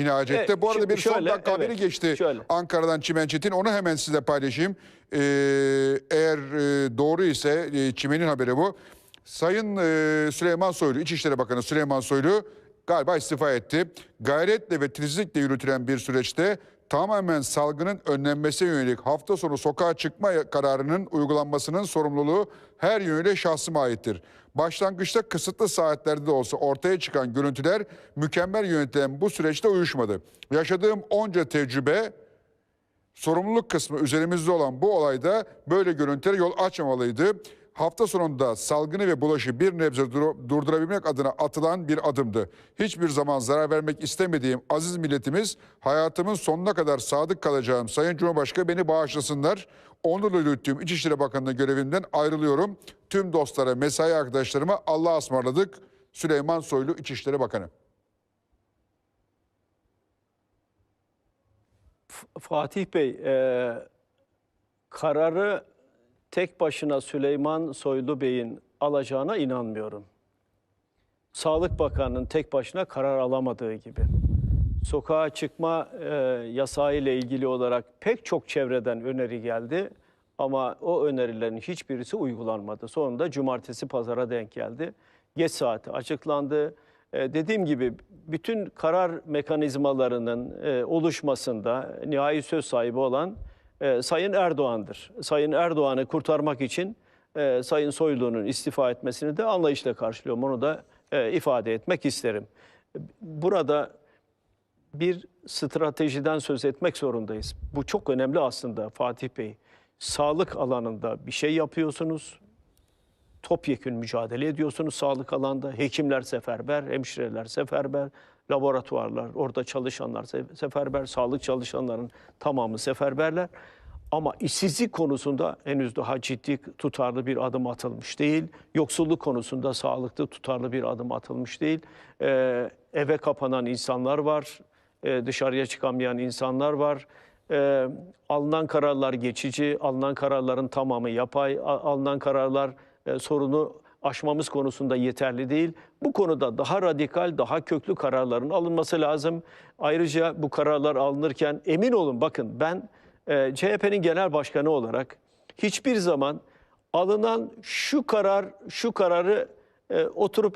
Yine Hacet'te. Evet, Bu arada bir son şöyle, dakika haberi evet, geçti şöyle. Ankara'dan Çimen Çetin. Onu hemen size paylaşayım. Ee, eğer e, doğru ise e, Çimen'in haberi bu. Sayın e, Süleyman Soylu, İçişleri Bakanı Süleyman Soylu galiba istifa etti. Gayretle ve titizlikle yürütülen bir süreçte tamamen salgının önlenmesine yönelik hafta sonu sokağa çıkma kararının uygulanmasının sorumluluğu her yönüyle şahsıma aittir. Başlangıçta kısıtlı saatlerde de olsa ortaya çıkan görüntüler mükemmel yönetilen bu süreçte uyuşmadı. Yaşadığım onca tecrübe sorumluluk kısmı üzerimizde olan bu olayda böyle görüntülere yol açmamalıydı. Hafta sonunda salgını ve bulaşı bir nebze dur- durdurabilmek adına atılan bir adımdı. Hiçbir zaman zarar vermek istemediğim aziz milletimiz hayatımın sonuna kadar sadık kalacağım. Sayın Cumhurbaşkanı beni bağışlasınlar. Onurla yürüttüğüm İçişleri Bakanlığı görevimden ayrılıyorum. Tüm dostlara, mesai arkadaşlarıma Allah'a ısmarladık. Süleyman Soylu İçişleri Bakanı. Fatih Bey, e, kararı tek başına Süleyman Soylu Bey'in alacağına inanmıyorum. Sağlık Bakanı'nın tek başına karar alamadığı gibi. Sokağa çıkma e, yasağı ile ilgili olarak pek çok çevreden öneri geldi ama o önerilerin hiçbirisi uygulanmadı. Sonunda cumartesi pazara denk geldi. Geç saati açıklandı. E, dediğim gibi bütün karar mekanizmalarının e, oluşmasında nihai söz sahibi olan e, Sayın Erdoğan'dır. Sayın Erdoğan'ı kurtarmak için e, Sayın Soylu'nun istifa etmesini de anlayışla karşılıyorum. Onu da e, ifade etmek isterim. Burada bir stratejiden söz etmek zorundayız. Bu çok önemli aslında Fatih Bey. Sağlık alanında bir şey yapıyorsunuz. Topyekün mücadele ediyorsunuz sağlık alanda. Hekimler seferber, hemşireler seferber, laboratuvarlar, orada çalışanlar se- seferber, sağlık çalışanların tamamı seferberler. Ama işsizlik konusunda henüz daha ciddi tutarlı bir adım atılmış değil. Yoksulluk konusunda sağlıklı tutarlı bir adım atılmış değil. Ee, eve kapanan insanlar var, ee, dışarıya çıkamayan insanlar var. Ee, alınan kararlar geçici, alınan kararların tamamı yapay, alınan kararlar sorunu aşmamız konusunda yeterli değil. Bu konuda daha radikal, daha köklü kararların alınması lazım. Ayrıca bu kararlar alınırken emin olun bakın ben e, CHP'nin genel başkanı olarak hiçbir zaman alınan şu karar, şu kararı e, oturup